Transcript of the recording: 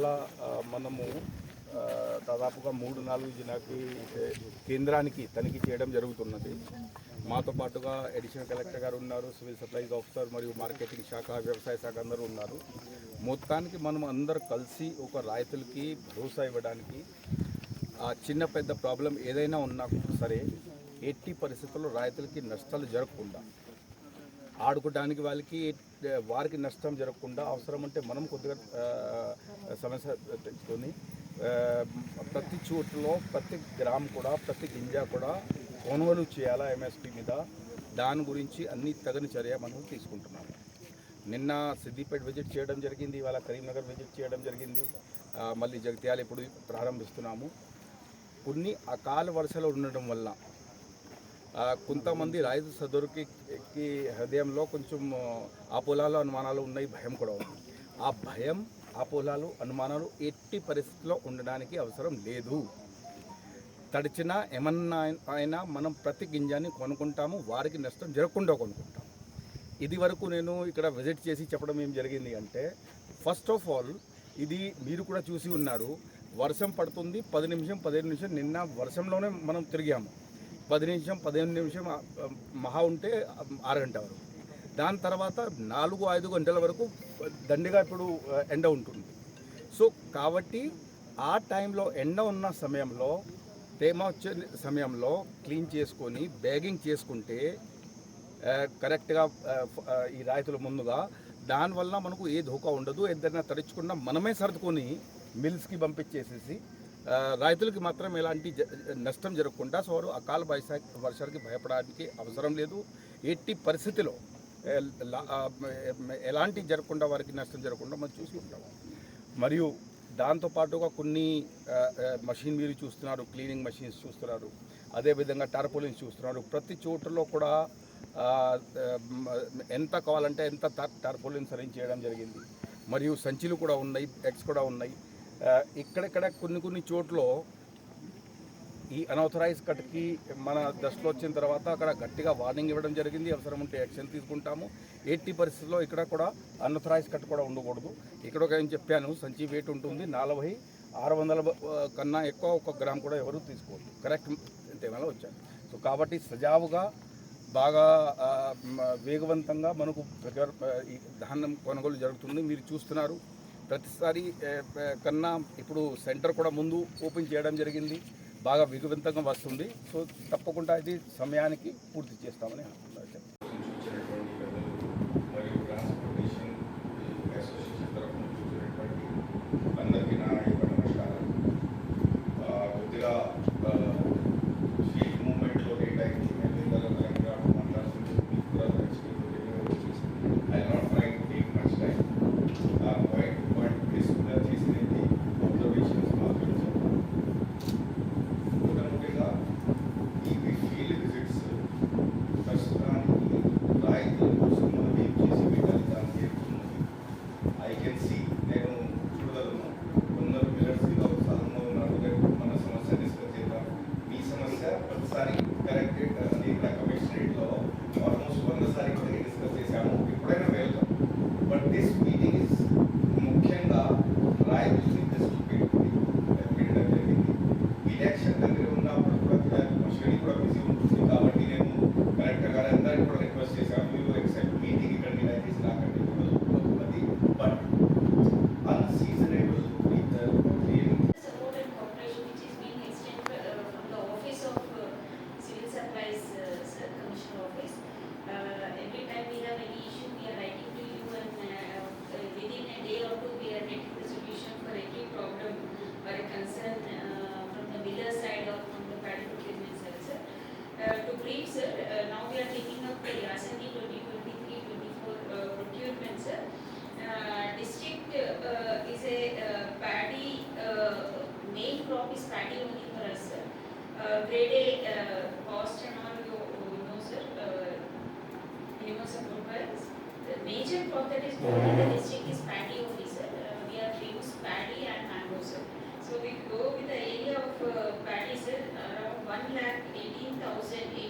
చాలా మనము దాదాపుగా మూడు నాలుగు జిల్లాకి కేంద్రానికి తనిఖీ చేయడం జరుగుతున్నది. మాతో పాటుగా అడిషనల్ కలెక్టర్ గారు ఉన్నారు సివిల్ సప్లైస్ ఆఫీసర్ మరియు మార్కెటింగ్ శాఖ వ్యవసాయ శాఖ అందరూ ఉన్నారు. మొత్తానికి మనం అందరు కలిసి ఒక రైతులకి భరోసా ఇవ్వడానికి ఆ చిన్న పెద్ద ప్రాబ్లం ఏదైనా ఉన్నా సరే ఎట్టి పరిస్థితుల్లో రైతులకి నష్టాలు జరగకుండా ఆడుకోవడానికి వాళ్ళకి వారికి నష్టం జరగకుండా అవసరం ఉంటే మనం కొద్దిగా సమస్య తెచ్చుకొని ప్రతి చోట్లో ప్రతి గ్రామం కూడా ప్రతి గింజ కూడా కొనుగోలు చేయాలా ఎంఎస్పి మీద? దాని గురించి అన్ని తగిన చర్య మనం తీసుకుంటున్నాము నిన్న సిద్దిపేట విజిట్ చేయడం జరిగింది ఇవాళ కరీంనగర్ విజిట్ చేయడం జరిగింది. మళ్ళీ జగిత్యాల ఇప్పుడు ప్రారంభిస్తున్నాము. కొన్ని అకాల వరుసలో ఉండడం వల్ల కొంతమంది రైతు సదరుకి హృదయంలో కొంచెం ఆ పొలాలు అనుమానాలు ఉన్నాయి భయం కూడా ఉంది. ఆ భయం ఆ పొలాలు అనుమానాలు ఎట్టి పరిస్థితిలో ఉండడానికి అవసరం లేదు. తడిచినా ఏమన్నా అయినా మనం ప్రతి గింజాన్ని కొనుక్కుంటాము వారికి నష్టం జరగకుండా కొనుక్కుంటాం ఇది వరకు నేను ఇక్కడ విజిట్ చేసి చెప్పడం ఏం జరిగింది అంటే ఫస్ట్ ఆఫ్ ఆల్ ఇది మీరు కూడా చూసి ఉన్నారు వర్షం పడుతుంది పది నిమిషం పదిహేను నిమిషం నిన్న వర్షంలోనే మనం తిరిగాము. పది నిమిషం పదిహేను నిమిషం మహా ఉంటే ఆరు గంట వరకు. దాని తర్వాత నాలుగు ఐదు గంటల వరకు దండిగా ఇప్పుడు ఎండ ఉంటుంది. సో కాబట్టి ఆ టైంలో ఎండ ఉన్న సమయంలో తేమ వచ్చే సమయంలో క్లీన్ చేసుకొని బ్యాగింగ్ చేసుకుంటే కరెక్ట్గా ఈ రైతుల ముందుగా దానివల్ల మనకు ఏ ధోకా ఉండదు. ఏదైనా తడుచుకున్నా మనమే సర్దుకొని మిల్స్కి పంపించేసేసి రైతులకి మాత్రం ఎలాంటి జ- నష్టం జరగకుండా సో వారు అకాల వైశాఖ వర్షాలకి భయపడడానికి అవసరం లేదు. ఎట్టి పరిస్థితిలో ఎలాంటి జరగకుండా వారికి నష్టం జరగకుండా మనం చూసి ఉంటాము మరియు దాంతోపాటుగా కొన్ని మషిన్ మీరు చూస్తున్నారు క్లీనింగ్ మషిన్స్ చూస్తున్నారు అదేవిధంగా టార్పోలిన్స్ చూస్తున్నారు. ప్రతి చోటులో కూడా ఎంత కావాలంటే ఎంత టర్పోలిన్స్ అరేంజ్ చేయడం జరిగింది. మరియు సంచులు కూడా ఉన్నాయి ఎగ్స్ కూడా ఉన్నాయి. ఇక్కడెక్కడ కొన్ని కొన్ని చోట్ల ఈ అనౌథరైజ్ కట్కి మన దశలో వచ్చిన తర్వాత అక్కడ గట్టిగా వార్నింగ్ ఇవ్వడం జరిగింది. అవసరం ఉంటే యాక్షన్ తీసుకుంటాము. ఎట్టి పరిస్థితుల్లో ఇక్కడ కూడా అనౌథరైజ్ కట్ కూడా ఉండకూడదు. ఇక్కడ ఒక ఏం చెప్పాను సంచి వెయిట్ ఉంటుంది. నలభై ఆరు వందల కన్నా ఎక్కువ ఒక గ్రామ్ కూడా ఎవరు తీసుకోవద్దు. కరెక్ట్ తేమలో వచ్చాను సో కాబట్టి సజావుగా బాగా వేగవంతంగా మనకు ఈ ధాన్యం కొనుగోలు జరుగుతుంది. మీరు చూస్తున్నారు. ప్రతిసారి కన్నా ఇప్పుడు సెంటర్ కూడా ముందు ఓపెన్ చేయడం జరిగింది. బాగా వేగవంతంగా వస్తుంది. సో తప్పకుండా ఇది సమయానికి పూర్తి చేస్తామని అనుకుంటున్నాను. To brief, sir, uh, now we are taking up the Yasani 2023-24 uh, procurement, sir. Uh, district uh, is a paddy, main crop is paddy only for us, sir. Grade A cost and all, you you know, sir, minimum support price. The major crop that is grown in the district is paddy only, sir. We have used paddy and mango, sir. So we thousand eight